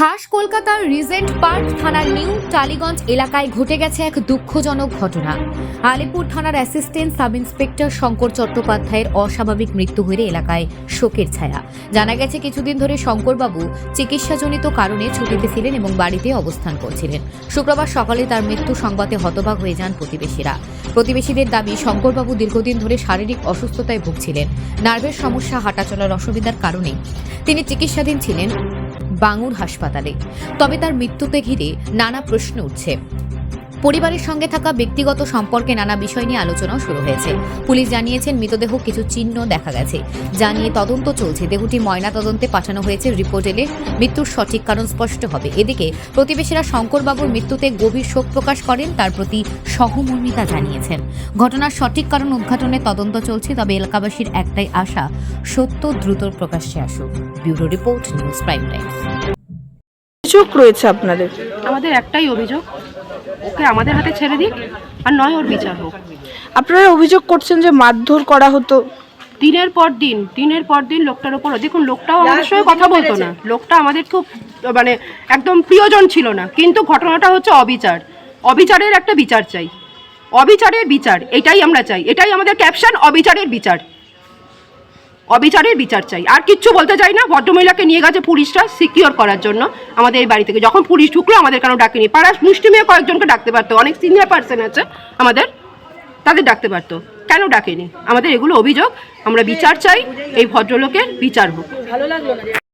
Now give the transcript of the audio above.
খাস কলকাতার Regent park থানার নিউ টালিগঞ্জ এলাকায় ঘটে গেছে এক দুঃখজনক ঘটনা। আলিপুর থানার অ্যাসিস্ট্যান্ট সাব ইন্সপেক্টর শঙ্কর চট্টোপাধ্যায়ের অস্বাভাবিক মৃত্যু হয়ে এলাকায় শোকের ছায়া। জানা গেছে, কিছুদিন ধরে শঙ্করবাবু চিকিৎসাজনিত কারণে ছুটিতে ছিলেন এবং বাড়িতে অবস্থান করছিলেন। শুক্রবার সকালে তার মৃত্যু সংবাদে হতবাক হয়ে যান প্রতিবেশীরা। প্রতিবেশীদের দাবি, শঙ্করবাবু দীর্ঘদিন ধরে শারীরিক অসুস্থতায় ভুগছিলেন। নার্ভের সমস্যা, হাঁটাচলার অসুবিধার কারণে তিনি চিকিৎসাধীন ছিলেন। বাঙুর হাসপাতালে। তবে তার মৃত্যুতে ঘিরে নানা প্রশ্ন উঠছে। পরিবারের সঙ্গে থাকা ব্যক্তিগত সম্পর্কে নানা বিষয় নিয়ে আলোচনাও শুরু হয়েছে। পুলিশ জানিয়েছেন, মৃতদেহ কিছু চিহ্ন দেখা গেছে। যা নিয়ে তদন্ত চলছে। দেহটি ময়না তদন্তে পাঠানো হয়েছে রিপোর্ট এলে মৃত্যুর সঠিক কারণ স্পষ্ট হবে। এদিকে প্রতিবেশীরা শঙ্করবাবুর মৃত্যুতে গভীর শোক প্রকাশ করেন, তার প্রতি সহমর্মিতা জানিয়েছেন। ঘটনার সঠিক কারণ উদ্ঘাটনে তদন্ত চলছে, তবে এলাকাবাসীর একটাই আশা, সত্য দ্রুত প্রকাশ্যে আসুক। Bureau report news prime times অভিযোগ রয়েছে আপনাদের? আমাদের একটাই অভিযোগ ওকে আমাদের হাতে ছেড়ে দিক আর নয় ওর বিচার হোক। আপনারা অভিযোগ করছেন যে মারধর করা হতো। দিনের পর দিন দিনের পর দিন লোকটার উপর দেখুন লোকটাও আমাদের সঙ্গে কথা বলতো না। লোকটা আমাদের খুব মানে একদম প্রিয়জন ছিল না। কিন্তু ঘটনাটা হচ্ছে অবিচার। অবিচারের একটা বিচার চাই। অবিচারের বিচার এটাই আমরা চাই। এটাই আমাদের ক্যাপশন অবিচারের বিচার। অবিচারের বিচার চাই। আর কিচ্ছু বলতে চাই না। ভদ্রমহিলাকে নিয়ে গেছে পুলিশরা সিকিওর করার জন্য আমাদের এই বাড়ি থেকে। যখন পুলিশ ঢুকলো, আমাদের কেন ডাকেনি? পাড়ার মুষ্টিমেয়ে কয়েকজনকে ডাকতে পারতো। অনেক সিনিয়র পার্সন আছে, আমাদের তাদের ডাকতে পারতো। কেন ডাকেনি? আমাদের এগুলো অভিযোগ। আমরা বিচার চাই, এই ভদ্রলোকের বিচার হোক।